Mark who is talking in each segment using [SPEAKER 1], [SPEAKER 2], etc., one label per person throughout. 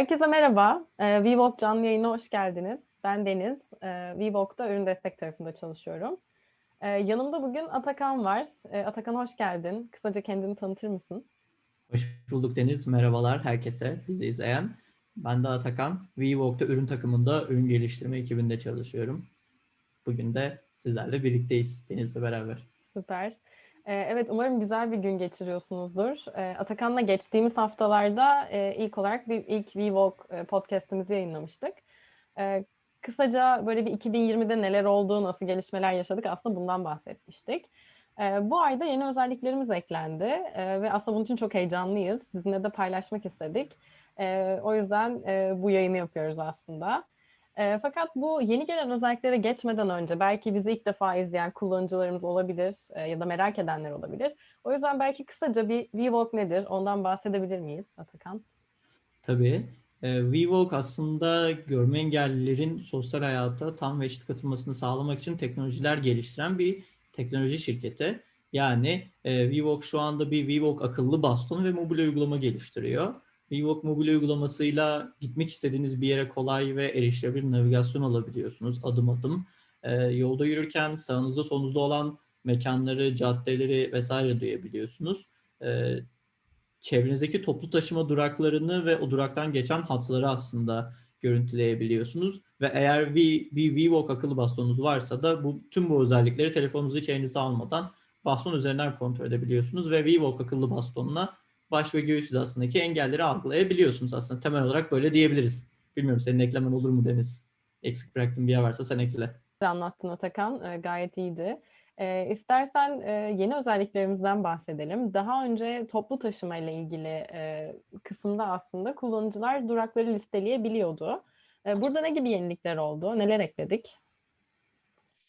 [SPEAKER 1] Herkese merhaba. Ee, VWalk canlı yayına hoş geldiniz. Ben Deniz. Ee, VWalk'ta ürün destek tarafında çalışıyorum. Ee, yanımda bugün Atakan var. Atakan hoş geldin. Kısaca kendini tanıtır mısın?
[SPEAKER 2] Hoş bulduk Deniz. Merhabalar herkese bizi izleyen. Ben de Atakan. VWalk'ta ürün takımında ürün geliştirme ekibinde çalışıyorum. Bugün de sizlerle birlikteyiz Deniz'le beraber.
[SPEAKER 1] Süper. Ee, evet umarım güzel bir gün geçiriyorsunuzdur. Ee, Atakan'la geçtiğimiz haftalarda e, ilk olarak bir ilk VWalk e, podcast'imizi yayınlamıştık. Ee, kısaca böyle bir 2020'de neler oldu, nasıl gelişmeler yaşadık aslında bundan bahsetmiştik. Bu ayda yeni özelliklerimiz eklendi ee, ve aslında bunun için çok heyecanlıyız. Sizinle de paylaşmak istedik. O yüzden e, bu yayını yapıyoruz aslında. E, fakat bu yeni gelen özelliklere geçmeden önce belki bizi ilk defa izleyen kullanıcılarımız olabilir e, ya da merak edenler olabilir. O yüzden belki kısaca bir VWalk nedir ondan bahsedebilir miyiz Atakan?
[SPEAKER 2] Tabii. E, VWalk aslında görme engellilerin sosyal hayata tam ve eşit katılmasını sağlamak için teknolojiler geliştiren bir teknoloji şirketi. Yani e, VWalk şu anda bir VWalk akıllı baston ve mobil uygulama geliştiriyor. VWalk mobil uygulamasıyla gitmek istediğiniz bir yere kolay ve erişilebilir navigasyon alabiliyorsunuz adım adım. E, yolda yürürken sağınızda solunuzda olan mekanları, caddeleri vesaire duyabiliyorsunuz. E, çevrenizdeki toplu taşıma duraklarını ve o duraktan geçen hatları aslında görüntüleyebiliyorsunuz. Ve eğer bir, bir VWalk akıllı bastonunuz varsa da bu tüm bu özellikleri telefonunuzu içerinize almadan baston üzerinden kontrol edebiliyorsunuz ve VWalk akıllı bastonuna baş ve göğüs hizasındaki engelleri algılayabiliyorsunuz aslında. Temel olarak böyle diyebiliriz. Bilmiyorum senin eklemen olur mu Deniz? Eksik bıraktığın bir yer varsa sen ekle.
[SPEAKER 1] Anlattın Atakan. E, gayet iyiydi. E, istersen e, yeni özelliklerimizden bahsedelim. Daha önce toplu taşıma ile ilgili e, kısımda aslında kullanıcılar durakları listeleyebiliyordu. E, burada ne gibi yenilikler oldu? Neler ekledik?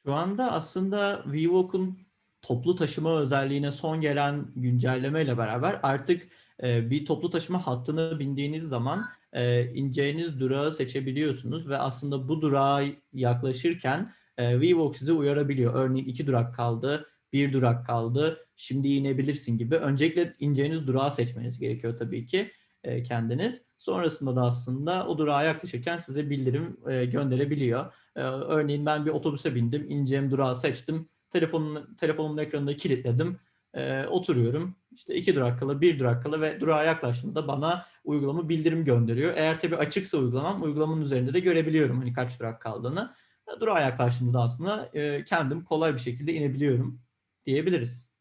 [SPEAKER 2] Şu anda aslında VWalk'un toplu taşıma özelliğine son gelen güncelleme ile beraber artık e, bir toplu taşıma hattına bindiğiniz zaman e, ineceğiniz durağı seçebiliyorsunuz ve aslında bu durağa yaklaşırken e, VWalk sizi uyarabiliyor. Örneğin iki durak kaldı, bir durak kaldı, şimdi inebilirsin gibi. Öncelikle ineceğiniz durağı seçmeniz gerekiyor tabii ki e, kendiniz. Sonrasında da aslında o durağa yaklaşırken size bildirim e, gönderebiliyor. E, örneğin ben bir otobüse bindim, ineceğim durağı seçtim telefonum, telefonumun ekranında kilitledim. E, oturuyorum. İşte iki durak kala, bir durak kala ve durağa yaklaştığımda bana uygulama bildirim gönderiyor. Eğer tabii açıksa uygulamam, uygulamanın üzerinde de görebiliyorum hani kaç durak kaldığını. Durağa yaklaştığımda da aslında e, kendim kolay bir şekilde inebiliyorum diyebiliriz.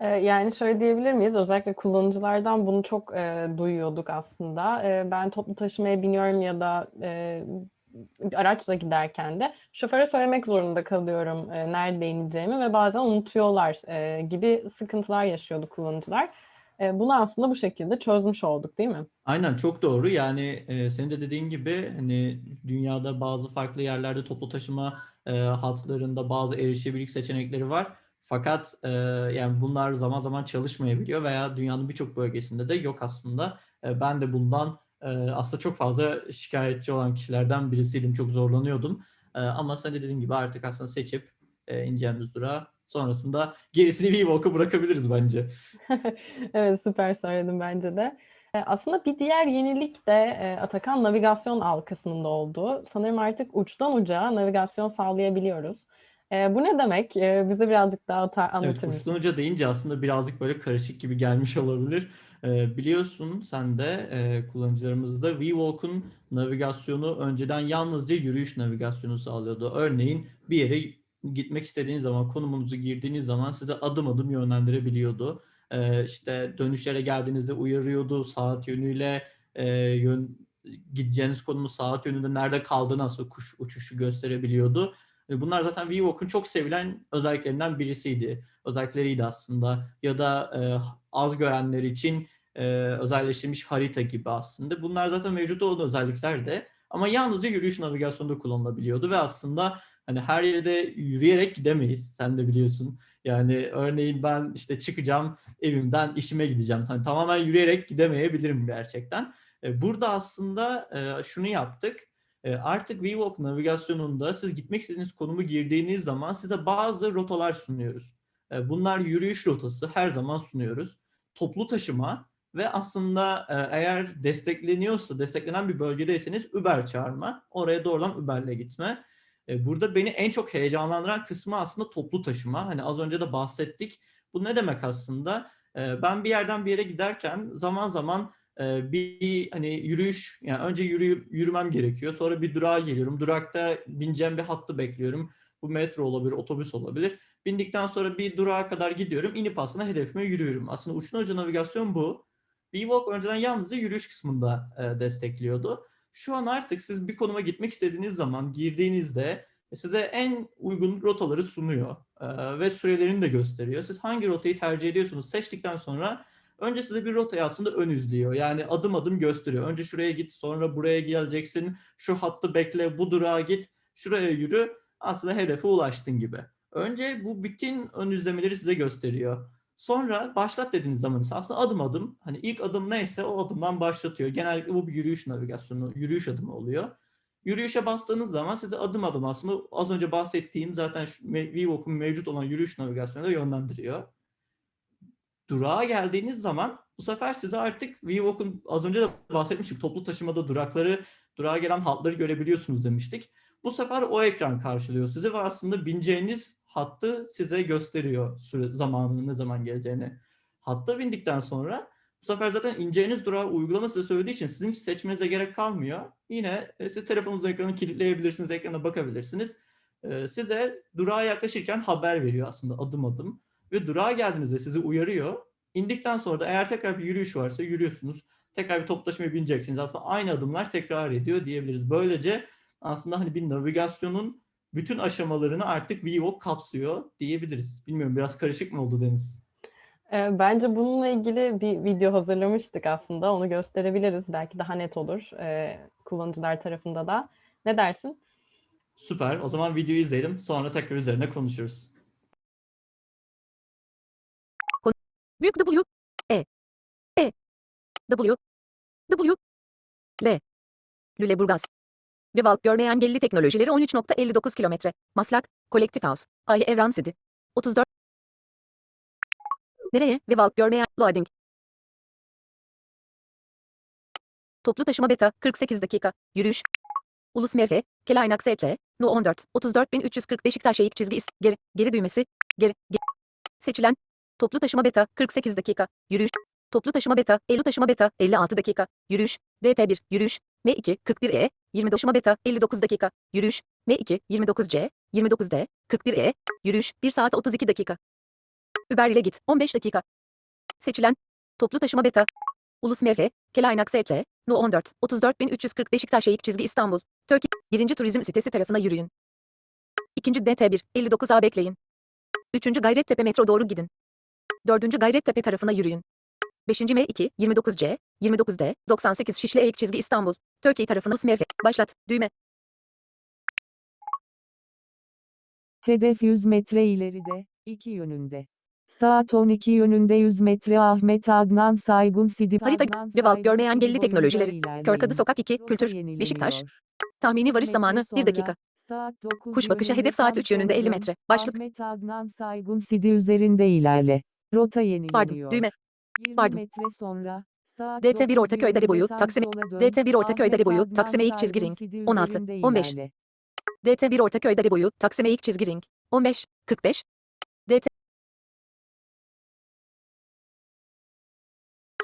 [SPEAKER 1] Yani şöyle diyebilir miyiz? Özellikle kullanıcılardan bunu çok e, duyuyorduk aslında. E, ben toplu taşımaya biniyorum ya da e, araçla giderken de şoföre söylemek zorunda kalıyorum e, nerede ineceğimi ve bazen unutuyorlar e, gibi sıkıntılar yaşıyordu kullanıcılar. E, bunu aslında bu şekilde çözmüş olduk değil mi?
[SPEAKER 2] Aynen çok doğru. Yani e, senin de dediğin gibi hani dünyada bazı farklı yerlerde toplu taşıma e, hatlarında bazı erişebilirlik seçenekleri var. Fakat e, yani bunlar zaman zaman çalışmayabiliyor veya dünyanın birçok bölgesinde de yok aslında. E, ben de bundan aslında çok fazla şikayetçi olan kişilerden birisiydim. Çok zorlanıyordum. Ama sen de dediğin gibi artık aslında seçip ineceğimiz durağı sonrasında gerisini VWalk'a bırakabiliriz bence.
[SPEAKER 1] evet süper söyledim bence de. Aslında bir diğer yenilik de Atakan navigasyon halkasında oldu. Sanırım artık uçtan uca navigasyon sağlayabiliyoruz. Bu ne demek? Bize birazcık daha anlatır
[SPEAKER 2] evet,
[SPEAKER 1] mısın?
[SPEAKER 2] Uçtan uca deyince aslında birazcık böyle karışık gibi gelmiş olabilir. Biliyorsun sen de kullanıcılarımızda VWalk'un navigasyonu önceden yalnızca yürüyüş navigasyonu sağlıyordu. Örneğin bir yere gitmek istediğiniz zaman konumunuzu girdiğiniz zaman size adım adım yönlendirebiliyordu. İşte dönüşlere geldiğinizde uyarıyordu saat yönüyle yön, gideceğiniz konumu saat yönünde nerede kaldığını aslında kuş uçuşu gösterebiliyordu. Bunlar zaten VWalk'un çok sevilen özelliklerinden birisiydi. Özellikleriydi aslında. Ya da e, az görenler için e, özelleştirilmiş harita gibi aslında. Bunlar zaten mevcut olan özellikler de ama yalnızca yürüyüş navigasyonunda kullanılabiliyordu ve aslında hani her yere de yürüyerek gidemeyiz. Sen de biliyorsun. Yani örneğin ben işte çıkacağım evimden işime gideceğim. Hani tamamen yürüyerek gidemeyebilirim gerçekten. Burada aslında şunu yaptık artık VWalk navigasyonunda siz gitmek istediğiniz konumu girdiğiniz zaman size bazı rotalar sunuyoruz. Ee, bunlar yürüyüş rotası her zaman sunuyoruz. Toplu taşıma ve aslında e, eğer destekleniyorsa, desteklenen bir bölgedeyseniz Uber çağırma, oraya doğrudan Uber'le gitme. E, burada beni en çok heyecanlandıran kısmı aslında toplu taşıma. Hani az önce de bahsettik. Bu ne demek aslında? Ben bir yerden bir yere giderken zaman zaman e, bir hani yürüyüş, yani önce yürüyüp yürümem gerekiyor. Sonra bir durağa geliyorum. Durakta bineceğim bir hattı bekliyorum. Bu metro olabilir, otobüs olabilir. Bindikten sonra bir durağa kadar gidiyorum. İnip aslında hedefime yürüyorum. Aslında uçtan uca navigasyon bu. WeWalk önceden yalnızca yürüyüş kısmında e, destekliyordu. Şu an artık siz bir konuma gitmek istediğiniz zaman girdiğinizde size en uygun rotaları sunuyor e, ve sürelerini de gösteriyor. Siz hangi rotayı tercih ediyorsunuz seçtikten sonra önce size bir rotayı aslında ön izliyor. Yani adım adım gösteriyor. Önce şuraya git, sonra buraya geleceksin, şu hattı bekle, bu durağa git, şuraya yürü. Aslında hedefe ulaştın gibi. Önce bu bütün ön izlemeleri size gösteriyor. Sonra başlat dediğiniz zaman aslında adım adım hani ilk adım neyse o adımdan başlatıyor. Genellikle bu bir yürüyüş navigasyonu, yürüyüş adımı oluyor. Yürüyüşe bastığınız zaman size adım adım aslında az önce bahsettiğim zaten VWalk'un mevcut olan yürüyüş navigasyonuna yönlendiriyor. Durağa geldiğiniz zaman bu sefer size artık VWalk'un az önce de bahsetmiştik toplu taşımada durakları, durağa gelen hatları görebiliyorsunuz demiştik. Bu sefer o ekran karşılıyor sizi ve aslında bineceğiniz hattı size gösteriyor süre, zamanının ne zaman geleceğini. Hatta bindikten sonra bu sefer zaten ineceğiniz durağı uygulama size söylediği için sizin hiç seçmenize gerek kalmıyor. Yine e, siz telefonunuzun ekranı kilitleyebilirsiniz, ekrana bakabilirsiniz. E, size durağa yaklaşırken haber veriyor aslında adım adım. Ve durağa geldiğinizde sizi uyarıyor. İndikten sonra da eğer tekrar bir yürüyüş varsa yürüyorsunuz. Tekrar bir toplu taşımaya bineceksiniz. Aslında aynı adımlar tekrar ediyor diyebiliriz. Böylece aslında hani bir navigasyonun bütün aşamalarını artık VWalk kapsıyor diyebiliriz. Bilmiyorum biraz karışık mı oldu Deniz?
[SPEAKER 1] Ee, Bence bununla ilgili bir video hazırlamıştık aslında. Onu gösterebiliriz. Belki daha net olur e, kullanıcılar tarafında da. Ne dersin?
[SPEAKER 2] Süper. O zaman videoyu izleyelim. Sonra tekrar üzerine konuşuruz.
[SPEAKER 3] Büyük W, E, E, W, W, L, Lüleburgaz. Vivalk görme engelli teknolojileri 13.59 kilometre. Maslak, Collective House, Ay Evran City. 34. Nereye? Vivalk görme loading. Toplu taşıma beta, 48 dakika. Yürüyüş. Ulus Mevre, Kelaynak Setle, No 14, 34340 Beşiktaş eğik çizgi is, geri, geri düğmesi, geri, geri. Seçilen, Toplu taşıma beta 48 dakika. Yürüyüş. Toplu taşıma beta 50 taşıma beta 56 dakika. Yürüyüş. DT1 yürüyüş. M2 41E 20 taşıma beta 59 dakika. Yürüyüş. M2 29C 29D 41E yürüyüş 1 saat 32 dakika. Uber ile git 15 dakika. Seçilen toplu taşıma beta Ulus Mevre, Kelaynak Setle, No 14, 34340 Beşiktaş eğik çizgi İstanbul, Türkiye, birinci turizm sitesi tarafına yürüyün. İkinci DT1, 59A bekleyin. Üçüncü Gayrettepe metro doğru gidin. Dördüncü Gayrettepe tarafına yürüyün. Beşinci M2, 29C, 29D, 98 Şişli Eğik çizgi İstanbul, Türkiye tarafına Smevre, başlat, düğme.
[SPEAKER 4] Hedef 100 metre ileride, iki yönünde. Saat 12 yönünde 100 metre Ahmet Adnan Saygun Sidip
[SPEAKER 3] Harita,
[SPEAKER 4] Adnan Saygun
[SPEAKER 3] görme engelli teknolojileri. Körkadı Sokak 2,
[SPEAKER 4] Rota
[SPEAKER 3] Kültür. Beşiktaş. Tahmini varış zamanı 1
[SPEAKER 4] sonra,
[SPEAKER 3] dakika.
[SPEAKER 4] Saat 9
[SPEAKER 3] Kuş bakışı
[SPEAKER 4] yönünde
[SPEAKER 3] hedef saat
[SPEAKER 4] tam
[SPEAKER 3] 3 yönünde 50
[SPEAKER 4] sola
[SPEAKER 3] metre. Başlık.
[SPEAKER 4] Ahmet Adnan Saygun Sidi üzerinde ilerle. Rota yenileniyor.
[SPEAKER 3] Pardon, düğme.
[SPEAKER 4] 20
[SPEAKER 3] pardon.
[SPEAKER 4] metre sonra saat
[SPEAKER 3] DT1
[SPEAKER 4] 9
[SPEAKER 3] Ortaköy Dere boyu,
[SPEAKER 4] yönünde tam
[SPEAKER 3] Taksim-
[SPEAKER 4] sola dön.
[SPEAKER 3] DT1 Ortaköy Dere boyu,
[SPEAKER 4] Adnan
[SPEAKER 3] Taksim Eğik çizgi ring.
[SPEAKER 4] Sidi
[SPEAKER 3] 16,
[SPEAKER 4] üzerinde
[SPEAKER 3] 15.
[SPEAKER 4] ilerle.
[SPEAKER 3] DT1 Ortaköy Dere boyu, Taksim Eğik çizgi ring. 15, 45. DT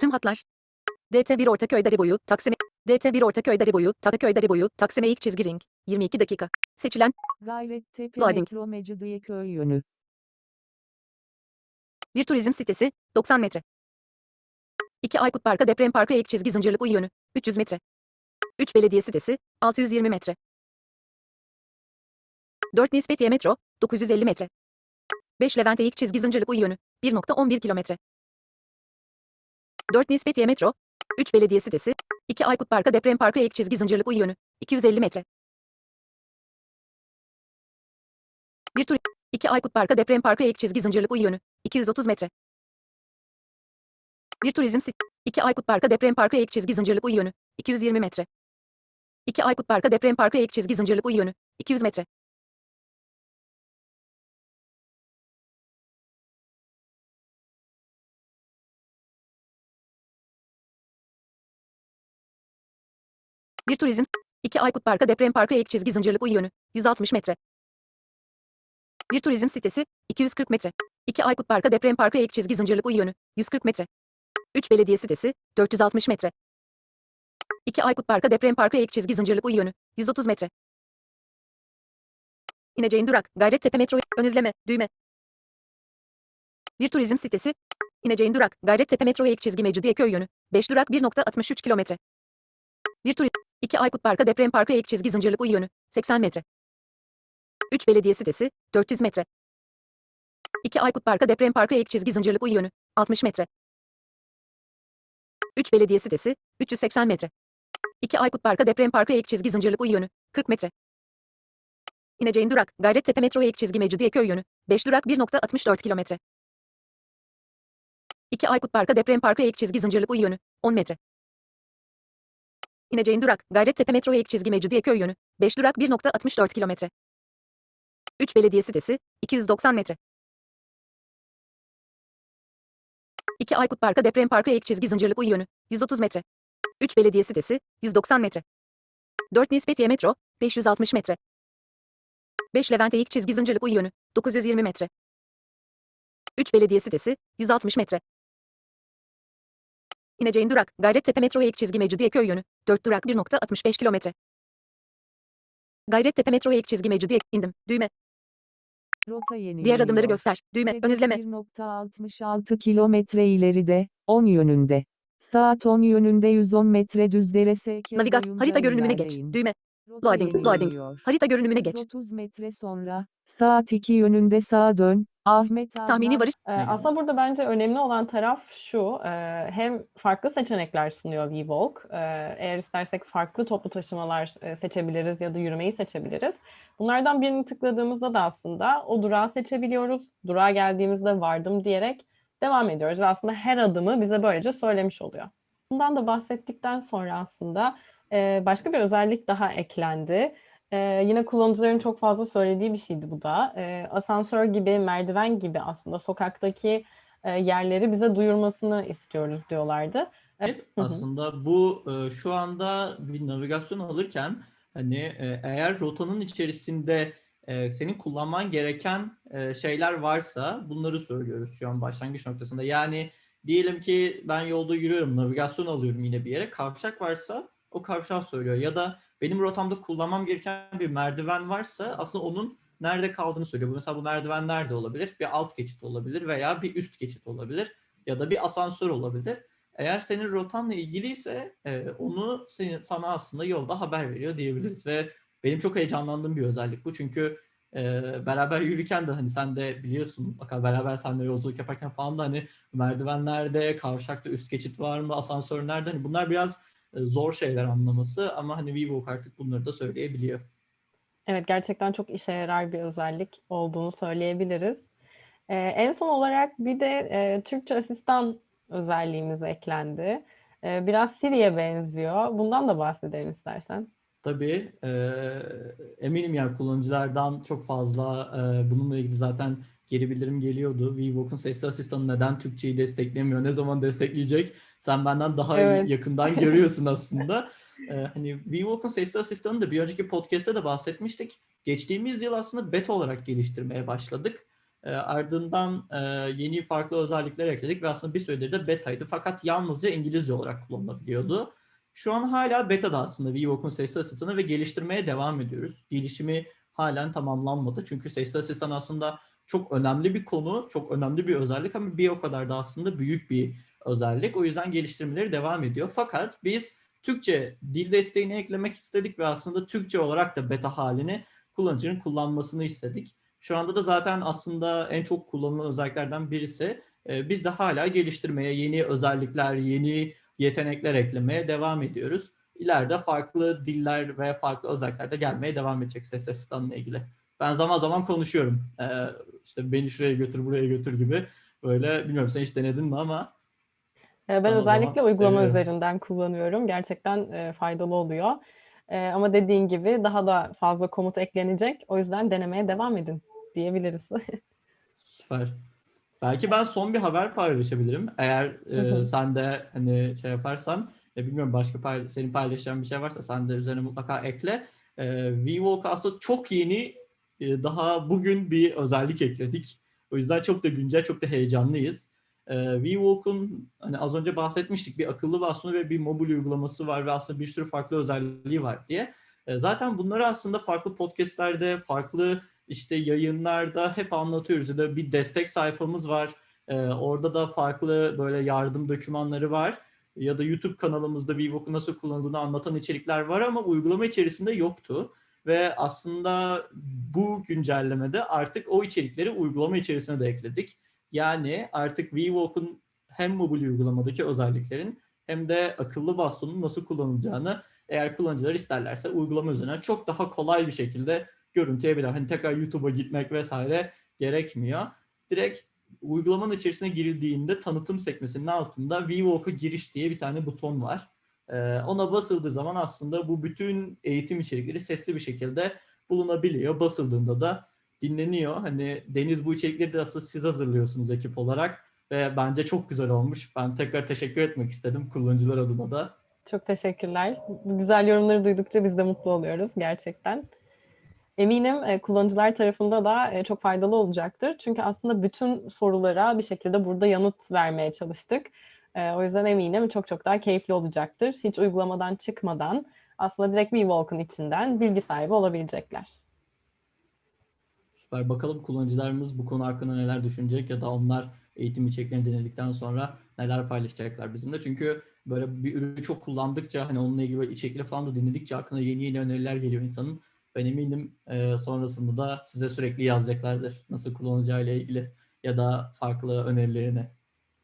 [SPEAKER 3] Tüm hatlar. DT1 Ortaköy Dere boyu, Taksim DT1 Ortaköy Dere boyu, Takköy Dere boyu, Taksim Eğik çizgi ring. 22 dakika. Seçilen
[SPEAKER 4] Gayrettepe metro Mecidiyeköy yönü.
[SPEAKER 3] Bir turizm sitesi, 90 metre. 2 Aykut Park'a deprem parkı eğik çizgi zincirlik uy yönü, 300 metre. 3 belediye sitesi, 620 metre. 4 Nispetiye metro, 950 metre. 5 Levent eğik çizgi zincirlik uy yönü, 1.11 kilometre. 4 Nispetiye metro, 3 belediye sitesi, 2 Aykut Park'a deprem parkı eğik çizgi zincirlik uy yönü, 250 metre. 1 tur 2 Aykut Park'a deprem parkı eğik çizgi zincirlik uy yönü, 230 metre. Bir turizm sit. 2 Aykut Park'a deprem parkı ek çizgi zincirlik uy yönü. 220 metre. 2 Aykut Park'a deprem parkı ek çizgi zincirlik uy yönü. 200 metre. Bir turizm. 2 Aykut Park'a deprem parkı ek çizgi zincirlik uy yönü. 160 metre. Bir turizm sitesi. 240 metre. 2 Aykut Park'a deprem parkı eğik çizgi zincirlik uy yönü. 140 metre. 3 Belediye sitesi. 460 metre. 2 Aykut Park'a deprem parkı eğik çizgi zincirlik uy yönü. 130 metre. İneceğin durak. Gayrettepe metro. Ön izleme. Düğme. Bir turizm sitesi. İneceğin durak. Gayrettepe metro eğik çizgi Mecidiyeköy yönü. 5 durak 1.63 kilometre. Bir turizm. 2 Aykut Park'a deprem parkı eğik çizgi zincirlik uy yönü. 80 metre. 3 Belediye sitesi. 400 metre. 2 Aykut Park'a deprem parkı eğik çizgi zincirlik uy yönü. 60 metre. 3 Belediye sitesi. 380 metre. 2 Aykut Park'a deprem parkı eğik çizgi zincirlik uy yönü. 40 metre. İneceğin durak. Gayrettepe metro eğik çizgi Mecidiyeköy yönü. 5 durak 1.64 kilometre. 2 Aykut Park'a deprem parkı eğik çizgi zincirlik uy yönü. 10 metre. İneceğin durak. Gayrettepe metro eğik çizgi Mecidiyeköy yönü. 5 durak 1.64 kilometre. 3 Belediye sitesi. 290 metre. 2 Aykut Park'a deprem parkı eğik çizgi zincirlik uy yönü. 130 metre. 3 Belediye sitesi. 190 metre. 4 Nispetiye metro. 560 metre. 5 Levent eğik çizgi zincirlik uy yönü. 920 metre. 3 Belediye sitesi. 160 metre. İneceğin durak. Gayrettepe metro eğik çizgi Mecidiyeköy yönü. 4 durak 1.65 kilometre. Gayrettepe metro eğik çizgi Mecidiye. indim. Düğme.
[SPEAKER 4] Rota yenileniyor.
[SPEAKER 3] Diğer adımları göster. Düğme. Ön izleme.
[SPEAKER 4] 1.66 kilometre ileride, 10 yönünde. Saat 10 yönünde 110 metre düzlere SK
[SPEAKER 3] Navigat. Harita görünümüne geç. Düğme. Loading, loading. Harita görünümüne geç.
[SPEAKER 4] 130 metre sonra, saat 2 yönünde sağa dön, Ahmet
[SPEAKER 3] Tahmini
[SPEAKER 4] Adnan-
[SPEAKER 3] varış.
[SPEAKER 1] Ee, aslında burada bence önemli olan taraf şu, e, hem farklı seçenekler sunuyor WeWalk. E, eğer istersek farklı toplu taşımalar e, seçebiliriz ya da yürümeyi seçebiliriz. Bunlardan birini tıkladığımızda da aslında o durağı seçebiliyoruz. Durağa geldiğimizde vardım diyerek devam ediyoruz ve aslında her adımı bize böylece söylemiş oluyor. Bundan da bahsettikten sonra aslında e, başka bir özellik daha eklendi. Ee, yine kullanıcıların çok fazla söylediği bir şeydi bu da. Ee, asansör gibi, merdiven gibi aslında sokaktaki e, yerleri bize duyurmasını istiyoruz diyorlardı.
[SPEAKER 2] Evet, aslında bu e, şu anda bir navigasyon alırken hani e, eğer rotanın içerisinde e, senin kullanman gereken e, şeyler varsa bunları söylüyoruz şu an başlangıç noktasında. Yani diyelim ki ben yolda yürüyorum, navigasyon alıyorum yine bir yere. Kavşak varsa o kavşağı söylüyor. Ya da benim rotamda kullanmam gereken bir merdiven varsa aslında onun nerede kaldığını söylüyor. Mesela bu merdiven nerede olabilir? Bir alt geçit olabilir veya bir üst geçit olabilir ya da bir asansör olabilir. Eğer senin rotanla ilgiliyse e, onu senin, sana aslında yolda haber veriyor diyebiliriz ve benim çok heyecanlandığım bir özellik bu çünkü e, beraber yürürken de hani sen de biliyorsun mutlaka beraber seninle yolculuk yaparken falan da hani merdiven nerede, kavşakta üst geçit var mı, asansör nerede hani bunlar biraz zor şeyler anlaması ama hani WeWalk artık bunları da söyleyebiliyor.
[SPEAKER 1] Evet, gerçekten çok işe yarar bir özellik olduğunu söyleyebiliriz. Ee, en son olarak bir de e, Türkçe asistan özelliğimiz eklendi. Ee, biraz Siri'ye benziyor. Bundan da bahsedelim istersen.
[SPEAKER 2] Tabii e, eminim yani kullanıcılardan çok fazla e, bununla ilgili zaten geri bildirim geliyordu. WeWalk'un sesli asistanı neden Türkçeyi desteklemiyor, ne zaman destekleyecek? Sen benden daha
[SPEAKER 1] Evet.
[SPEAKER 2] yakından görüyorsun aslında. E, hani WeWalk'un sesli asistanını da bir önceki podcast'te de bahsetmiştik. Geçtiğimiz yıl aslında beta olarak geliştirmeye başladık. E, ardından e, yeni farklı özellikler ekledik ve aslında bir süredir de betaydı. Fakat yalnızca İngilizce olarak kullanılabiliyordu. Şu an hala beta'da aslında WeWalk'un sesli asistanı ve geliştirmeye devam ediyoruz. Gelişimi halen tamamlanmadı. Çünkü sesli asistan aslında çok önemli bir konu, çok önemli bir özellik ama bir o kadar da aslında büyük bir özellik. O yüzden geliştirmeleri devam ediyor. Fakat biz Türkçe dil desteğini eklemek istedik ve aslında Türkçe olarak da beta halini kullanıcının kullanmasını istedik. Şu anda da zaten aslında en çok kullanılan özelliklerden birisi. Ee, Biz de hala geliştirmeye, yeni özellikler, yeni yetenekler eklemeye devam ediyoruz. İleride farklı diller ve farklı özellikler de gelmeye devam edecek ses asistanıyla ilgili. Ben zaman zaman konuşuyorum. Ee, işte beni şuraya götür, buraya götür gibi. Böyle bilmiyorum sen hiç denedin mi ama
[SPEAKER 1] Ee, Ben
[SPEAKER 2] Zaman
[SPEAKER 1] özellikle uygulama
[SPEAKER 2] seviyorum.
[SPEAKER 1] üzerinden kullanıyorum. Gerçekten e, faydalı oluyor. E, ama dediğin gibi daha da fazla komut eklenecek. O yüzden denemeye devam edin diyebiliriz.
[SPEAKER 2] Süper. Belki ben son bir haber paylaşabilirim. Eğer e, sen de hani şey yaparsan E, bilmiyorum başka pay, senin paylaşacağın bir şey varsa sen de üzerine mutlaka ekle. E, VWalk aslında çok yeni e, daha bugün bir özellik ekledik. O yüzden çok da güncel, çok da heyecanlıyız. E, VWalk'un hani az önce bahsetmiştik bir akıllı bastonu ve bir mobil uygulaması var ve aslında bir sürü farklı özelliği var diye. E, zaten bunları aslında farklı podcastlerde, farklı işte yayınlarda hep anlatıyoruz. Ya da bir destek sayfamız var. Orada da farklı böyle yardım dokümanları var. Ya da YouTube kanalımızda VWalk'u nasıl kullanıldığını anlatan içerikler var ama uygulama içerisinde yoktu. Ve aslında bu güncellemede artık o içerikleri uygulama içerisine de ekledik. Yani artık VWalk'un hem mobil uygulamadaki özelliklerin hem de akıllı bastonun nasıl kullanılacağını eğer kullanıcılar isterlerse uygulama üzerinden çok daha kolay bir şekilde görüntüleyebilir. Hani tekrar YouTube'a gitmek vesaire gerekmiyor. Direkt uygulamanın içerisine girildiğinde tanıtım sekmesinin altında VWalk'a giriş diye bir tane buton var. Ee, ona basıldığı zaman aslında bu bütün eğitim içerikleri sesli bir şekilde bulunabiliyor. Basıldığında da dinleniyor. Hani Deniz bu içerikleri de aslında siz hazırlıyorsunuz ekip olarak ve bence çok güzel olmuş. Ben tekrar teşekkür etmek istedim kullanıcılar adına da.
[SPEAKER 1] Çok teşekkürler. Bu güzel yorumları duydukça biz de mutlu oluyoruz gerçekten. Eminim e, kullanıcılar tarafında da e, çok faydalı olacaktır. Çünkü aslında bütün sorulara bir şekilde burada yanıt vermeye çalıştık. E, o yüzden eminim çok çok daha keyifli olacaktır. Hiç uygulamadan çıkmadan aslında direkt WeWalk'un içinden bilgi sahibi olabilecekler.
[SPEAKER 2] Süper. Bakalım kullanıcılarımız bu konu hakkında neler düşünecek ya da onlar eğitim içeriklerini dinledikten sonra neler paylaşacaklar bizimle. Çünkü böyle bir ürünü çok kullandıkça hani onunla ilgili içerikleri falan da dinledikçe aklına yeni yeni öneriler geliyor insanın. Ben eminim e, sonrasında da size sürekli yazacaklardır nasıl kullanacağıyla ilgili ya da farklı önerilerini.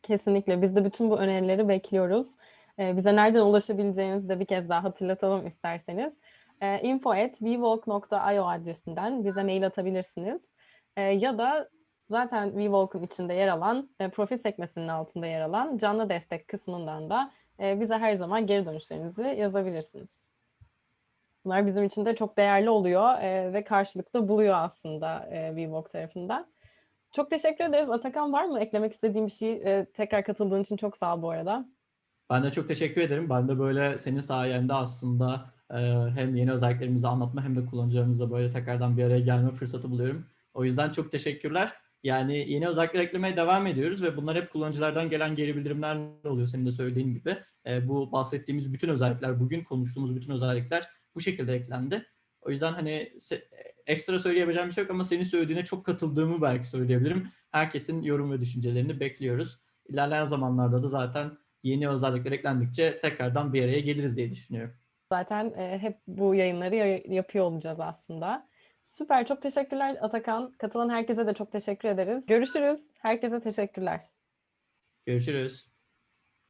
[SPEAKER 1] Kesinlikle. Biz de bütün bu önerileri bekliyoruz. E, bize nereden ulaşabileceğinizi de bir kez daha hatırlatalım isterseniz. E, info.vwalk.io adresinden bize mail atabilirsiniz. E, ya da zaten WeWalk'un içinde yer alan, e, profil sekmesinin altında yer alan canlı destek kısmından da e, bize her zaman geri dönüşlerinizi yazabilirsiniz. Bunlar bizim için de çok değerli oluyor e, ve karşılıkta buluyor aslında e, WeWalk tarafından. Çok teşekkür ederiz. Atakan var mı eklemek istediğim bir şey? E, tekrar katıldığın için çok sağ ol bu arada.
[SPEAKER 2] Ben de çok teşekkür ederim. Ben de böyle senin sayende aslında e, hem yeni özelliklerimizi anlatma hem de kullanıcılarımızla böyle tekrardan bir araya gelme fırsatı buluyorum. O yüzden çok teşekkürler. Yani yeni özellikler eklemeye devam ediyoruz ve bunlar hep kullanıcılardan gelen geri bildirimler oluyor senin de söylediğin gibi. E, bu bahsettiğimiz bütün özellikler, bugün konuştuğumuz bütün özellikler bu şekilde eklendi. O yüzden hani ekstra söyleyebileceğim bir şey yok ama senin söylediğine çok katıldığımı belki söyleyebilirim. Herkesin yorum ve düşüncelerini bekliyoruz. İlerleyen zamanlarda da zaten yeni özellikler eklendikçe tekrardan bir araya geliriz diye düşünüyorum.
[SPEAKER 1] Zaten e, hep bu yayınları ya- yapıyor olacağız aslında. Süper, çok teşekkürler Atakan. Katılan herkese de çok teşekkür ederiz. Görüşürüz. Herkese teşekkürler.
[SPEAKER 2] Görüşürüz.